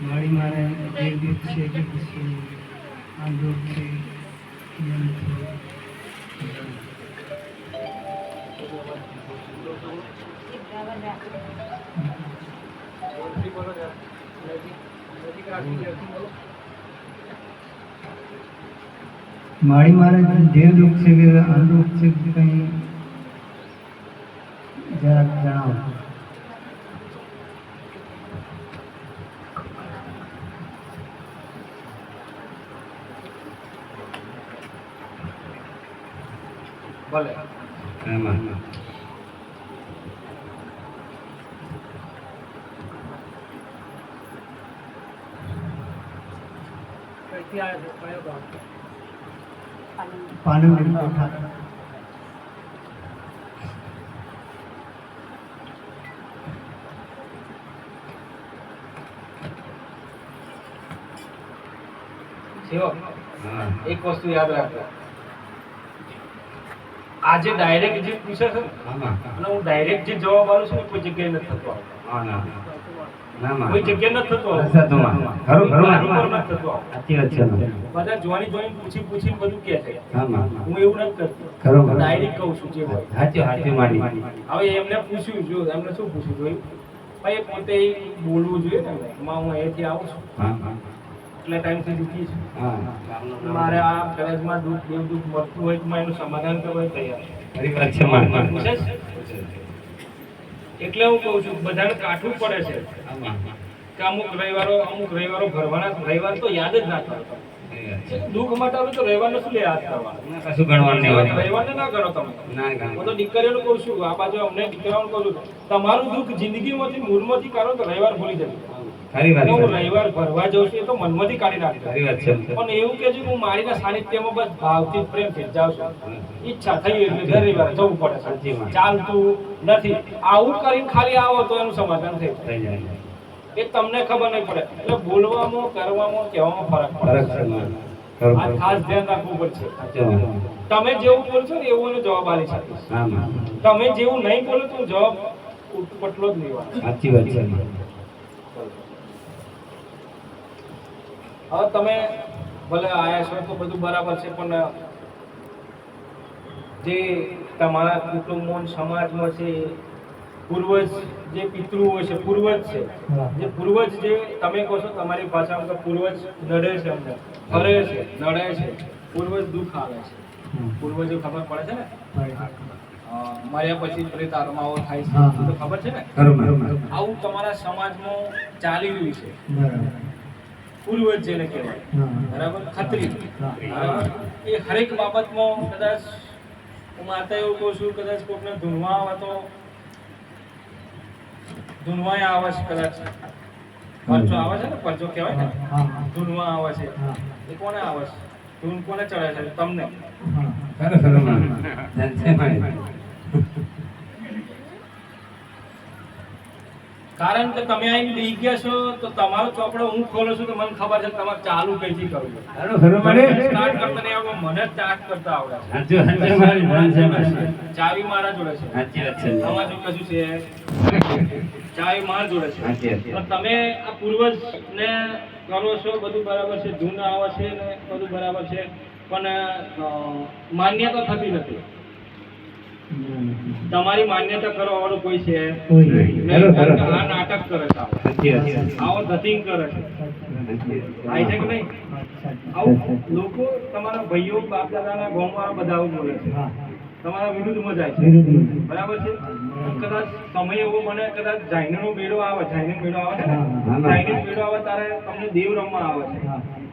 મારી મારે જે દુઃખ છે કે પછી આ દુઃખ છે મારી મારે જે દુઃખ છે કે દુઃખ છે કે કંઈ, જરાક જણાવો. ભલે. ગામ પાનમ કોઠા હા. એક વસ્તુ યાદ રાખજો આજે ડાયરેક્ટ જે પૂછે છે અને હું ડાયરેક્ટ જે જવાબ આવું છું કોઈ જગ્યાએ નથી થતો કોઈ જગ્યાએ નથી થતો. બધા જોવાની જોઈને પૂછી પૂછીને બધું કે છે. હું એવું નથી કરતો. ડાયરેક્ટ કહું છું જે હવે એમને પૂછ્યું જો એમને શું પૂછ્યું જોયું? ભાઈ પોતે બોલવું જોઈએ ને. માં હું અહીંયાથી આવું છું. એટલે ટાઈમથી દુઃખી છું મારે આ કલેજમાં દુઃખ દેવ દુઃખ મળતું હોય તો એનું સમાધાન કરવા તૈયાર છું. એટલે હું કહું છું બધાને કાઠું પડે છે. કે અમુક રવિવારો અમુક રવિવારો ભરવાના રવિવાર તો યાદ જ ના કરતા. દુઃખ મટાડવું તો રવિવારને શું લે યાદ કરવા? ના, કશું ગણવાનું નહીં. રવિવારને ના ગણો તમે. હું તો દીકરીઓનું કહું છું આ બાજુ અમને દીકરાઓનું કહું છું તમારું દુઃખ જિંદગીમાંથી મૂળમાંથી કાઢો તો રવિવાર ભૂલી જજો. ખરી વાત હું રવિવાર ભરવા જાઉં છું એ તો મનમાંથી કાઢી નાખી. ખરી વાત છે. પણ એવું કે છે હું મારીના સાનિધ્યમાં બસ ભાવથી પ્રેમથી જાઉં છું. ઈચ્છા થઈ એટલે રવિવારે જવું પડે સાચીમાં ચાલતું નથી. આવું કરીને ખાલી આવો તો એનું સમાધાન થઈ જાય. એ તમને ખબર નહીં પડે. એટલે બોલવામાં કરવામાં કહેવામાં ફરક ફરક પડે છે આ ખાસ ધ્યાન રાખવું પડશે. તમે જેવું બોલશો ને એવું જવાબ આલી શકીશ. તમે જેવું નહીં બોલો તો જવાબ ઉટપટલો જ લેવાનો સાચી વાત છે હવે તમે ભલે આયા છો તો બધું બરાબર છે પણ જે તમારા કુટુંબો સમાજમાં છે પૂર્વજ જે પિતૃઓ છે પૂર્વજ છે જે પૂર્વજ જે તમે કહો છો તમારી ભાષામાં તો પૂર્વજ નડે છે અમને ફરે છે નડે છે પૂર્વજ દુઃખ આવે છે. પૂર્વજો ખબર પડે છે ને? મર્યા પછી પ્રેત આત્માઓ થાય છે તો ખબર છે ને. આવું તમારા સમાજમાં ચાલી રહ્યું છે. પૂર્વજ જેને કહેવાય. બરાબર? ખત્રી. એ હરેક બાબતમાં કદાચ હું માતા એવું કહું છું કદાચ કોકને ધૂનવા આવે તો ધૂનવાય આવે છે કદાચ. પરચો આવે છે ને? પરચો કહેવાય ને? ધૂનવા આવે છે. એ કોને આવે છે? ધૂન કોને ચડે છે? તમને હા ખરું ખરું મારી. ધન છે મારી. કારણ કે તમે આઈને બેહી ગયા છો તો તમારો ચોપડો હું ખોલું છું તો મને ખબર છે તમારે ચાલુ કઈથી કરવું. ખરું ખરું સ્ટાર્ટ કરતા નહીં આવડે મને સ્ટાર્ટ કરતા આવડે સાચું સાચું મારી. ધન છે મારી. ચાવી મારા જોડે છે સાચી વાત છે આમાં જોડે શું છે ચાવી મારા જોડે છે સાચી વાત. પણ તમે આ પૂર્વજ ને કરો છો બધું બરાબર છે ધૂન આવે છે ને બધું બરાબર છે પણ માન્ય માન્યતા થતી નથી તમારી માન્યતા કરવા વાળું કોઈ છે કે આ નાટક કરે છે આવો. ધતિંગ કરે છે. થાય છે કે નહીં? આવું લોકો તમારા ભાઈઓ બાપ દાદાના ગામમાં બધા આવું બોલે છે. તમારા વિરુદ્ધમાં જાય છે. બરાબર છે? કદાચ સમય એવો બને કદાચ જાઈનનો મેળો આવે જાઈનનો મેળો આવે છે ને મેળો આવે ત્યારે તમને દેવ રમવા આવે છે.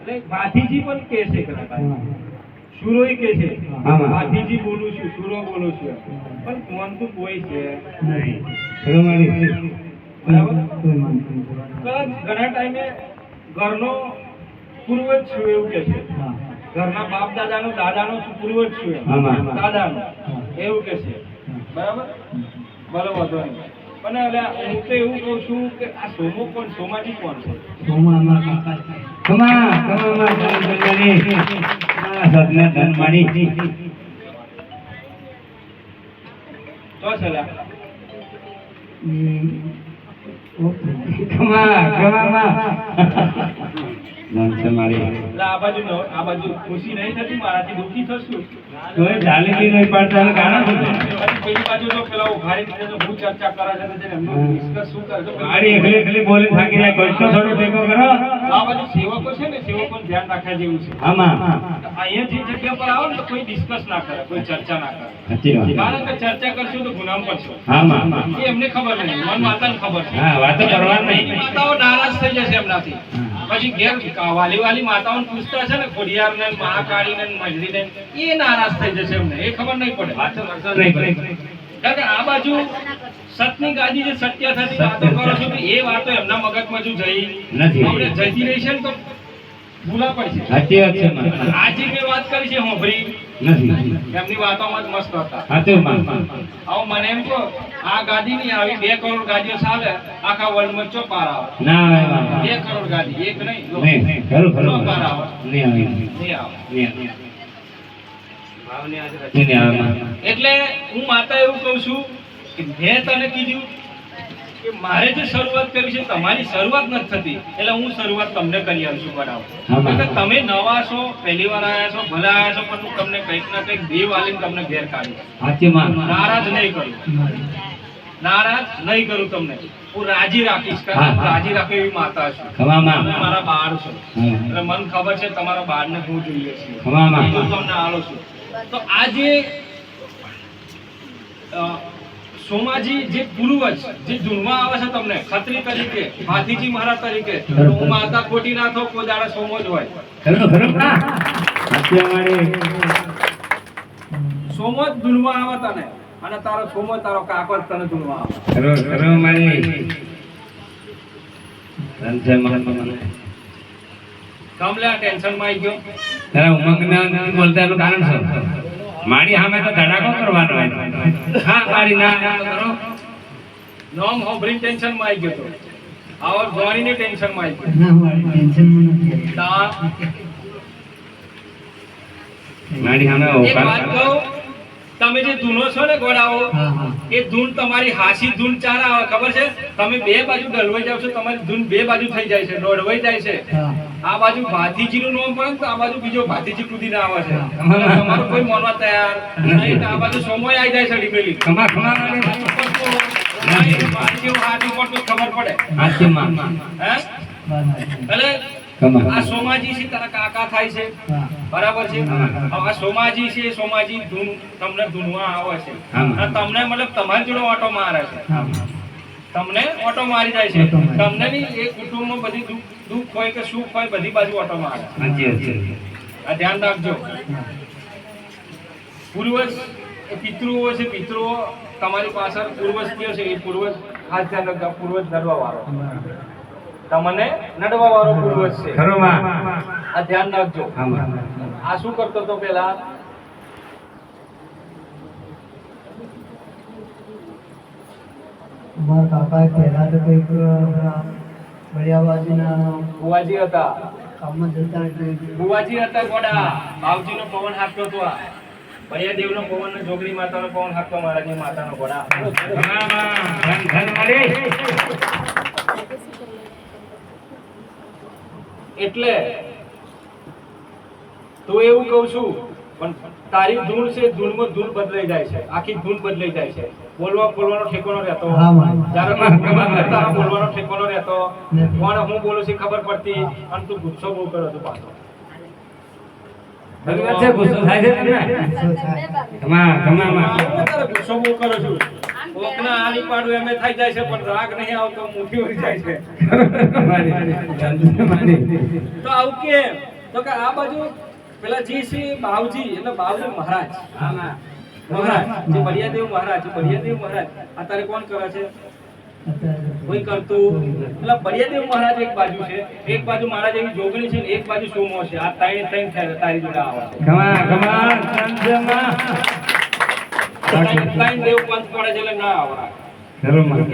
એટલે ભાથીજી પણ કહે છે કદાચ સુરોય કે છે? હા. બોલું છું સુરો બોલું છું પણ કોઈ છે? નહીં. બરાબર? કોઈ. કદાચ ઘણા ટાઈમે ઘરનો પૂર્વજ છું એવું કે છે. ઘરના બાપ દાદાનો દાદાનો છું પૂર્વજ છું એમ. દાદાનો. એવું કે છે. બરાબર? ભલે વાંધો નહીં. પણ એટલે હું તો એવું કહું છું કે આ સોમો કોણ? સોમાજી કોણ છે? સોમા અમારા કાકા કમા ખમા માં ધન ધનની. આ સદને ધન મારી. તો છે કમા હમ, ઓકે ખમા ખમામાં નામ છે મારી. આ બાજુ ન- આ બાજુ ખુશી નહીં થતી મારાથી દુઃખી થશું. કોઈ ચાલીથી નહીં પાડતા કારણ શું પેલી બાજુ તો પેલા ઊભા રહીને તો બહુ ચર્ચા કરે છે તો એમનું discuss શું કરે છે? મારી એકલી એકલી બોલી થાકી જાય કોઈ તો થોડો ટેકો કરો? આ બાજુ સેવકો છે ને સેવકોને ધ્યાન રાખ્યા જેવું છે. આમાં. અહીંયા જે જગ્યા પર આવો ને તો કોઈ ડિસ્કસ ના કરે કોઈ ચર્ચા ના કરે. સાચી વાત. કારણ કે ચર્ચા કરશું તો ગુનામ પડશો આમાં. એમને ખબર નહીં મન માતાને ખબર છે. હા વાતો કરવાની. માતાઓ નારાજ થઈ જશે એમનાથી. પછી ઘેર વાલી વાલી માતાઓને પૂછતા છે ને ખોડિયાર ને મહાકાળી ને મજરી ને એ નારાજ થઈ જશે એમને. એ ખબર નહીં પડે. કારણ કે આ બાજુ સતની ગાદી જે સત્ય થતી વાતો કરો છો એ વાતો એમના મગજમાં જો જઈ નથી. આપણે જતી રહી છે ને તો ભૂલા પડશે સાચી વાત છે આજે મેં વાત કરી છે હોભરી નથી એમની વાતોમાં જ મસ્ત હતા. હા આવો મને એમ કહો આ ગાડી ની આવી બે કરોડ ગાડીઓ ચાલે આખા વર્લ્ડમાં ચો પાર આવે? ના બે કરોડ ગાડી એક નહીં ખરું ખરું પાર આવે? નહીં આવે નહીં આવે. એટલે હું માતા એવું કહું છું કે મેં તને કીધું કે મારે જે શરૂઆત કરી છે તમારી શરૂઆત નથી થતી. એટલે હું શરૂઆત તમને કરી આવું છું બરાબર. તમે નવા છો પહેલી વાર આવ્યા છો ભલે આવ્યા છો પણ હું તમને કંઈક ના કંઈક દેવ આલીને તમને ઘેર કાઢી નારાજ નહીં કરું. નારાજ નહીં કરું તમને. હું રાજી રાખીશ કારણ. રાજી રાખે એવી માતા છું. મારા બાર છો. એટલે મને ખબર છે તમારા બાળને હું જોઈએ હું તમને આલો છું. તો આજે સોમાજી જે પૂર્વજ જે ધૂનમાં આવે છે તમને ખત્રી તરીકે હાથીજી મહારાજ તરીકે હું માતા ખોટી ના થઉં કોઈ દાડા સોમો જ હોય. સોમજ સોમો જ આવે તને. અને તારો છોમો તારો કાકો જ તને ધૂણવા આવે. ખરું મારી. સંજયમાં કમલે ટેન્શનમાં ગયો. તારા ઉમંગના નથી બોલતા એનું કારણ શું? મારી સામે તો ધડાકો કરવાનો હા મારી ના. કરો. નોમ હોભરીને ટેન્શનમાં આવી ગયો તો. આવર જોડીને ટેન્શનમાં આવી ગયો. ના મારી ટેન્શનમાં નથી તા. મારી સામે એક વાત કહું તમે જે ધૂનો છો ને હા એ ધૂન તમારી હાસી ધૂન ચાર આવે ખબર છે? તમે બે બાજુ ડલવાઈ જાવ છો તમારી ધૂન બે બાજુ થઈ જાય છે દોડવાઈ જાય છે. આ બાજુ ભાતીજીનું નામ પણ તો આ બાજુ બીજો ભાતીજી ના આવે છે. તમારું કોઈ માનવા તૈયાર નહીં આ બાજુ સમય આવી જાય છે ડીમેલી ભાતીજી ખબર પડે. એટલે આ સોમાજી છે તારા કાકા થાય છે. બરાબર છે? આ સોમાજી છે સોમાજી ધૂન તમને ધૂનવા આવે છે. તમને મતલબ તમારી જોડે ઓટો મારે છે. તમને ઓટો મારી જાય છે. તમને નહીં એ કુટુંબમાં બધી દુઃખ દુઃખ હોય કે સુખ હોય બધી બાજુ ઓટો મારે. આ ધ્યાન રાખજો. પૂર્વજ એ પિતૃઓ છે પિતૃઓ તમારી પાછળ પૂર્વજ કયો છે? એ પૂર્વજ આ ધ્યાન રાખજો પૂર્વજ ધરવા વાળો તમને નડવા વાળો પૂર્વજ છે. આ ધ્યાન રાખજો. આ શું કરતો હતો પેલા? મારા કાકા પહેલા તો કંઈક બળિયા બાજુના બુવાજી હતા. કામમાં જતા એટલે બુવાજી હતા ગોડા. બાવજીનો પવન હાંકતો હતો આ. ભૈયા દેવનો પવન ને જોગણી માતાનો પવન હાંકતો મહારાજની માતાનો ગોડા. ખમા માં ધન ધન મારી એટલે તો એવું કહું છું પણ તારી ધૂન છે ધૂનમાં ધૂન બદલાઈ જાય છે. આખી ધૂન બદલાઈ જાય છે. બોલવા બોલવાનો ઠેકાણો રહેતો. જ્યારે બોલવાનો ઠેકાણો રહેતો. નથી. હું બોલું છું ખબર પડતી અને તું ગુસ્સો બહુ કરો છો પાછો. ગુસ્સો થાય છે ગુસ્સો બહુ કરો છું. કોકના મહારાજ. મહારાજ કોણ કરે છે? કોઈ કરતું? એટલે બળિયાદેવ મહારાજ એક બાજુ છે, એક બાજુ મહારાજ એવી જોગણી છે એક બાજુ સોમો છે. આ ત્રણ ત્રણ તારી જોડે આવે. સંજયમાં ત્રણ ત્રણ પડે છે એટલે ના આવે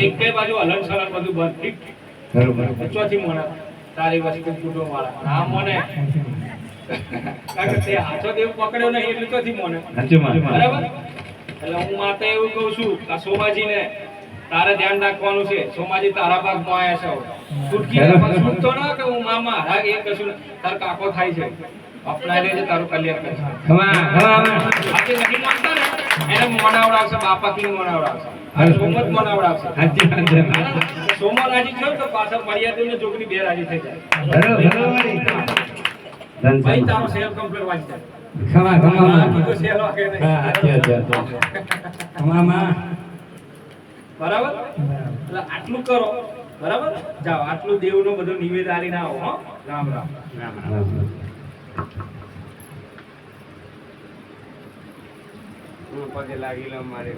એક કઈ બાજુ હલન સલન બધું બંધ ઠીક ખરું ચોથી મોને તારી વસ્તુ કુટુંબ વાળા આ મોને કારણ કે તે હાથો દેવ પકડ્યો નહીં એટલે ચોથી મોને બરાબર એટલે હું માતા એવું કહું છું સોમાજી સોમાજીને તારે ધ્યાન રાખવાનું છે સોમાજી તારા ભાગમાં આવ્યા છે છૂટકી પણ છૂટતો ના કે હું મામા હા એ કશું તાર કાકો થાય છે અપનાવી લેજે તારું કલ્યાણ કરે ખમા ખમા આજે નથી માનતા ને? એને મનાવડાવશે બાપા કી મનાવડાવશે સોમત મનાવડાવશે સોમો રાજી થયો તો પાછા મર્યાદા ને છોકરી બે રાજી થઈ જાય. ભાઈ તારો સેલ કમ્પ્લીટ વાંચી જાય ખમા ખમા બાકી સેલ વાગે નહીં. હા હાજી હાજી ખમા માં બરાબર? એટલે આટલું કરો. બરાબર? જાઓ આટલું દેવનું બધો નિવેદ આલીને આવો હો. રામ રામ. રામ રામ. પગે લાગી લો મારે.